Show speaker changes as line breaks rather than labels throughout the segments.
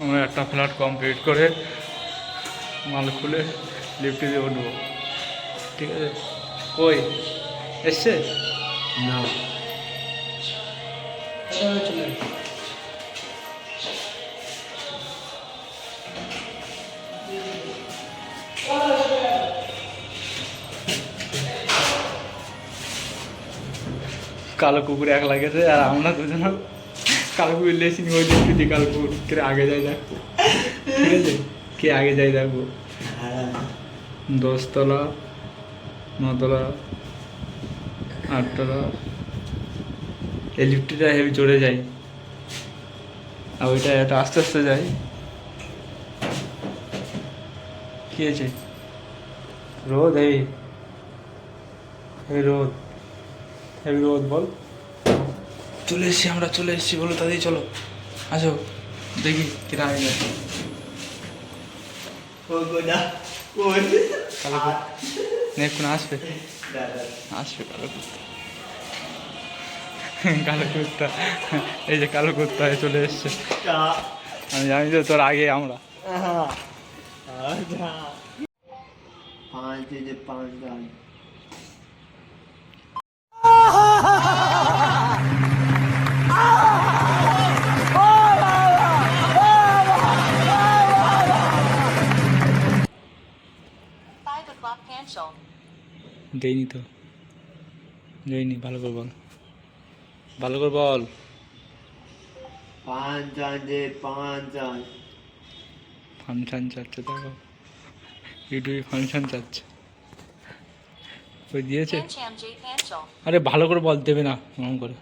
আমরা একটা flat complete করে মাল খুলে লিফটে দিয়ে উঠবো ঠিক আছে? কই এসছে?
না।
কালো কুকুর এক লাগেছে আর আমরা দুজন কালো কুকুর লেসিনি ওই লিফটে দিয়ে কালো কে আগে যাই দেখব ঠিক আছে? কে আগে যাই দেখব
হ্যাঁ।
দশতলা নতলা আটতলা। এই লিফটটা হেভি চড়ে যায়। আর ওইটা একটা আস্তে আস্তে যায়। কি আছে? রোদ এই হেভি রোদ। হেভি রোদ বল। চলে এসছি আমরা চলে এসছি। বলো তাদের চলো। আসো দেখি কিরা আগে নেক্ষণ আসবে। আসবে কালো কুত্তা কালো কুত্তা এই যে কালো কুত্তা চলে এসছে। আমি জানি তো তোর আগে আমরা।
পাঁচ পাঁচ
দেইনি তো। দেইনি ভালো করে বল। ভালো করে বল।
পাঁচ গান
ফাংশন চাচ্ছে দেখো। ইউটিউবে ফাংশন চাচ্ছে। ওই দিয়েছে. আরে ভালো করে বল দেবে না। এমন করে।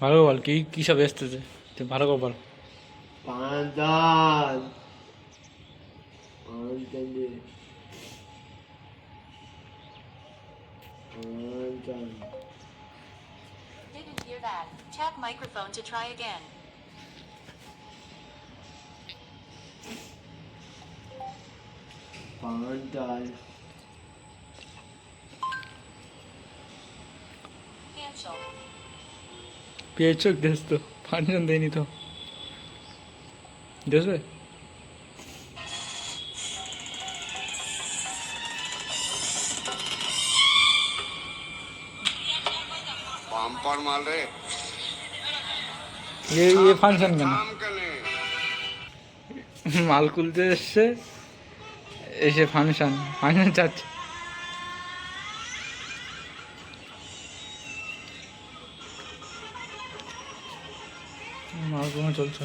ভালো করে বল কি কী সব এসতেছে ভালো করে বল।
পাঁচ
Tap microphone to try again.
Powered dial.
Cancel.
पेचक देस तो
पानी মাল রে।
এ এ ফাংশন কেন? মাল খুলতে এসছে। এসে ফাংশন ফাংশন চাচ্ছে। মাল কোনো চলছে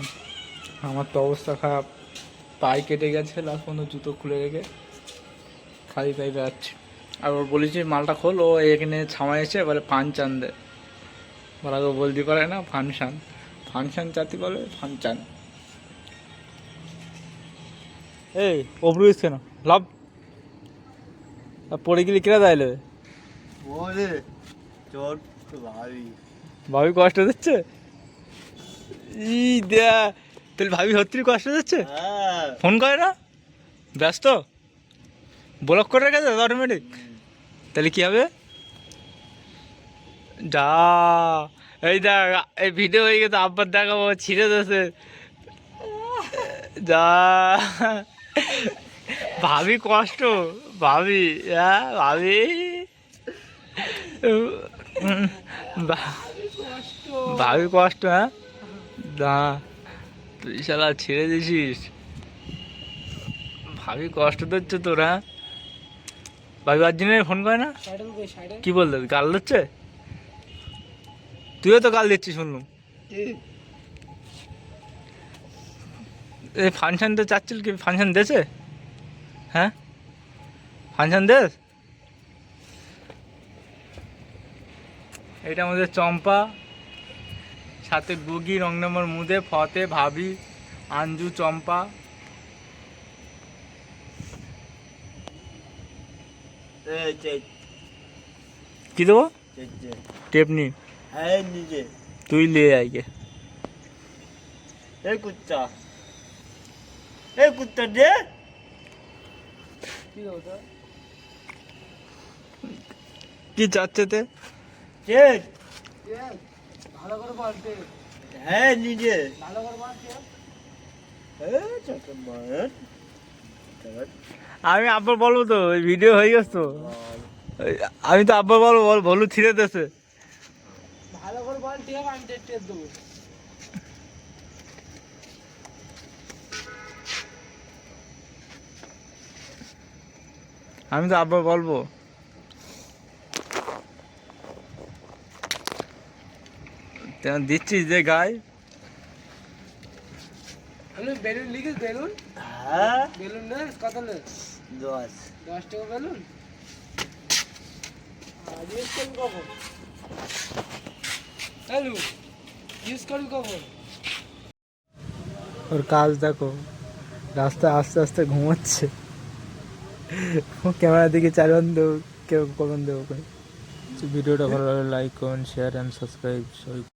আমার তো অবস্থা খারাপ। পায়ে কেটে গেছে লাস্ট পর্যন্ত জুতো খুলে রেখে। খালি পাই বেড়াচ্ছি। আর ওর বলেছি মালটা খোল ও এখানে ছামা এসে বলে ফানচান দেয় বলা তো বলতে পারে না ফাংশন ফাংশন চাতি বলে ফানচান। এই ওপরে উঠছে কেন লাভ। পড়ে গেলে কিরা দাইলে
বলে চোট ভাবি।
ভাবি কষ্ট দিচ্ছে? ই দেয়া তাহলে ভাবি সত্যি কষ্ট দিচ্ছে?
হ্যাঁ।
ফোন করে না? ব্যস্ত? ব্লক করে রেখেছে অটোমেটিক তাহলে কি হবে? যা এই দেখ এই ভিডিও হয়ে গেছে আব্বার দেখাবো ছিঁড়ে দিয়েছে যা ভাবি কষ্ট ভাবি হ্যাঁ ভাবি। ভাবি কষ্ট হ্যাঁ দা তুই শালা ছেড়ে দিছিস। ভাবি কষ্ট দিচ্ছে তোর হ্যাঁ ভাবি অর্জুনের ফোন করে না? কি বলতে গাল দিচ্ছে তুইও তো গাল দিচ্ছিস শুনলাম। এই ফাংশন তো চাচ্ছিল কি? ফাংশন দেছে? হ্যাঁ? ফাংশন দেশ এটা আমাদের চম্পা সাথে গুগি রং নম্বর মুদে ফতে ভাবি আঞ্জু চম্পা। কি দেবো?
চে চে হ্যাঁ নিজে।
তুই লে আইগে
এই কুত্তা। এই কুত্তা দে।
কি চাচ্ছে তে?
চে হ্যাঁ নিজে।
ভালো করে বল কি হবে?
এই ছোট মার
আমি আব্বার বলব তো ওই ভিডিও হয়ে গেছে তো। আমি তো আব্বার বলব বল ভলু ছিঁড়ে দেছে আমি দেবো আমি তো আব্বার বলব। দিচ্ছিস যে গায়ে বেলুন লিখিস বেলুন?
হ্যাঁ।
বেলুন না কত
দশ।
দশ টাকা বেলুন? কখন? হ্যালো ইউজ করবি কখন ওর কাজ দেখো রাস্তায় আস্তে আস্তে ঘুমাচ্ছে। ক্যামেরা দিকে চালান দেবো কেউ কখন দেবো ভিডিওটা ভালো লাগলে লাইক করুন শেয়ার অ্যান্ড সাবস্ক্রাইব সবাই